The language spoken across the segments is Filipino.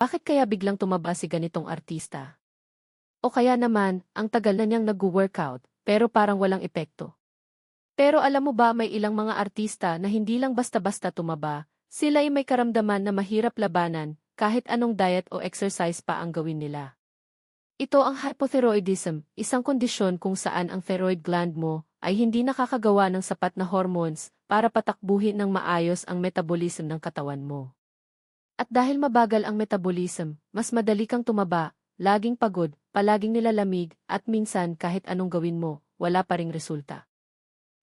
Bakit kaya biglang tumaba si ganitong artista? O kaya naman, ang tagal na niyang nag-workout, pero parang walang epekto. Pero alam mo ba may ilang mga artista na hindi lang basta-basta tumaba, sila ay may karamdaman na mahirap labanan, kahit anong diet o exercise pa ang gawin nila. Ito ang hypothyroidism, isang kondisyon kung saan ang thyroid gland mo ay hindi nakakagawa ng sapat na hormones para patakbuhin ng maayos ang metabolism ng katawan mo. At dahil mabagal ang metabolism, mas madali kang tumaba, laging pagod, palaging nilalamig, at minsan kahit anong gawin mo, wala pa ring resulta.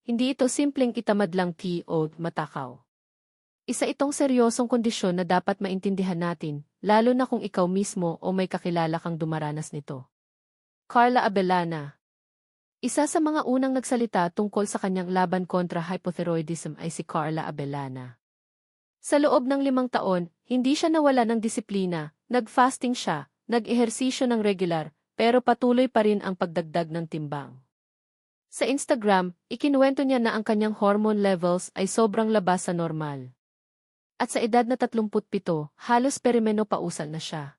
Hindi ito simpleng itamad lang tea o matakaw. Isa itong seryosong kondisyon na dapat maintindihan natin, lalo na kung ikaw mismo o may kakilala kang dumaranas nito. Carla Abellana Isa sa mga unang nagsalita tungkol sa kanyang laban kontra hypothyroidism ay si Carla Abellana. Sa loob ng limang taon, hindi siya nawala ng disiplina, nag-fasting siya, nag-ehersisyo ng regular, pero patuloy pa rin ang pagdagdag ng timbang. Sa Instagram, ikinuwento niya na ang kanyang hormone levels ay sobrang labas sa normal. At sa edad na 37, halos perimenopausan na siya.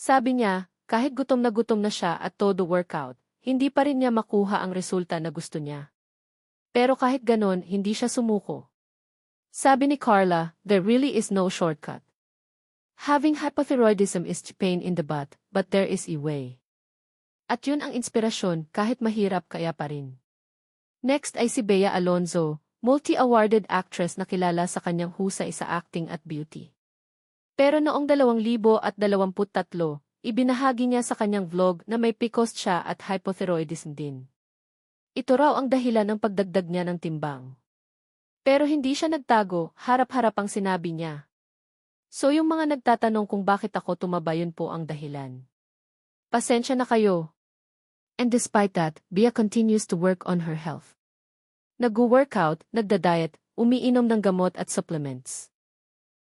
Sabi niya, kahit gutom na gutom na siya at todo workout, hindi pa rin niya makuha ang resulta na gusto niya. Pero kahit ganon, hindi siya sumuko. Sabi ni Carla, there really is no shortcut. Having hypothyroidism is pain in the butt, but there is a way. At yun ang inspirasyon kahit mahirap kaya pa rin. Next ay si Bea Alonzo, multi-awarded actress na kilala sa kanyang husay sa acting at beauty. Pero noong 2023, ibinahagi niya sa kanyang vlog na may PCOS siya at hypothyroidism din. Ito raw ang dahilan ng pagdagdag niya ng timbang. Pero hindi siya nagtago, harap-harapang sinabi niya. So yung mga nagtatanong kung bakit ako tumaba yun po ang dahilan. Pasensya na kayo. And despite that, Bia continues to work on her health. Nag-workout, nagda-diet, umiinom ng gamot at supplements.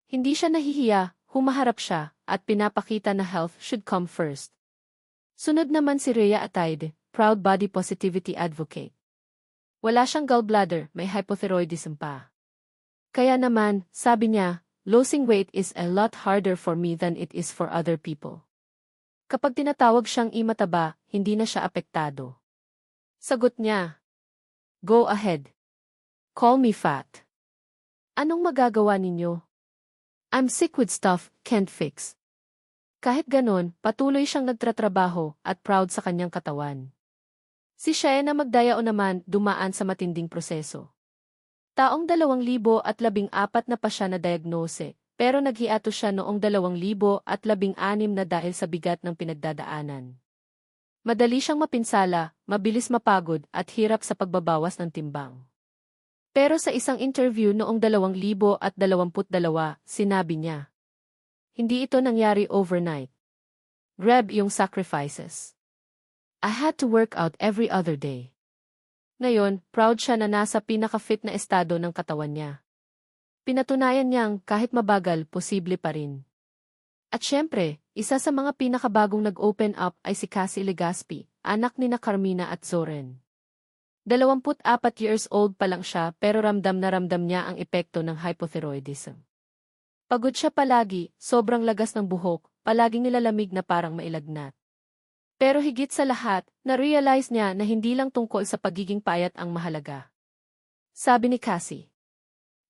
Hindi siya nahihiya, humaharap siya, at pinapakita na health should come first. Sunod naman si Rhea Ataide, proud body positivity advocate. Wala siyang gallbladder, may hypothyroidism pa. Kaya naman, sabi niya, losing weight is a lot harder for me than it is for other people. Kapag tinatawag siyang imataba, hindi na siya apektado. Sagot niya, Go ahead. Call me fat. Anong magagawa ninyo? I'm sick with stuff, can't fix. Kahit ganon, patuloy siyang nagtratrabaho at proud sa kanyang katawan. Si Shaena Magdayao naman dumaan sa matinding proseso. Taong 2014 na pa siya na diagnose, pero naghiato siya noong 2016 na dahil sa bigat ng pinagdadaanan. Madali siyang mapinsala, mabilis mapagod at hirap sa pagbabawas ng timbang. Pero sa isang interview noong 2022, sinabi niya, Hindi ito nangyari overnight. Grab yung sacrifices. I had to work out every other day. Ngayon, proud siya na nasa pinaka-fit na estado ng katawan niya. Pinatunayan niyang kahit mabagal, posible pa rin. At syempre, isa sa mga pinakabagong nag-open up ay si Cassie Legaspi, anak ni na Carmina at Zoren. 24 years old pa lang siya pero ramdam na ramdam niya ang epekto ng hypothyroidism. Pagod siya palagi, sobrang lagas ng buhok, palaging nilalamig na parang mailagnat. Pero higit sa lahat, na-realize niya na hindi lang tungkol sa pagiging payat ang mahalaga. Sabi ni Cassie.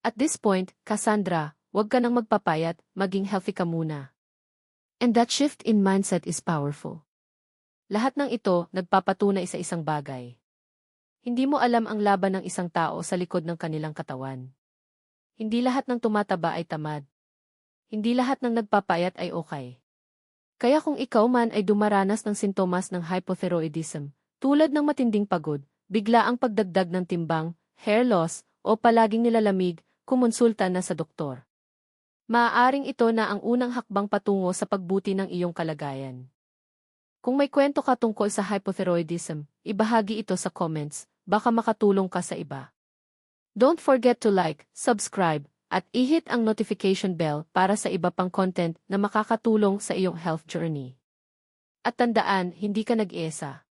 At this point, Cassandra, huwag ka nang magpapayat, maging healthy ka muna. And that shift in mindset is powerful. Lahat ng ito nagpapatunay sa isang bagay. Hindi mo alam ang laban ng isang tao sa likod ng kanilang katawan. Hindi lahat ng tumataba ay tamad. Hindi lahat ng nagpapayat ay okay. Kaya kung ikaw man ay dumaranas ng sintomas ng hypothyroidism, tulad ng matinding pagod, bigla ang pagdagdag ng timbang, hair loss, o palaging nilalamig, kumonsulta na sa doktor. Maaaring ito na ang unang hakbang patungo sa pagbuti ng iyong kalagayan. Kung may kwento ka tungkol sa hypothyroidism, ibahagi ito sa comments, baka makatulong ka sa iba. Don't forget to like, subscribe, at i-hit ang notification bell para sa iba pang content na makakatulong sa iyong health journey. At tandaan, hindi ka nag-iesa.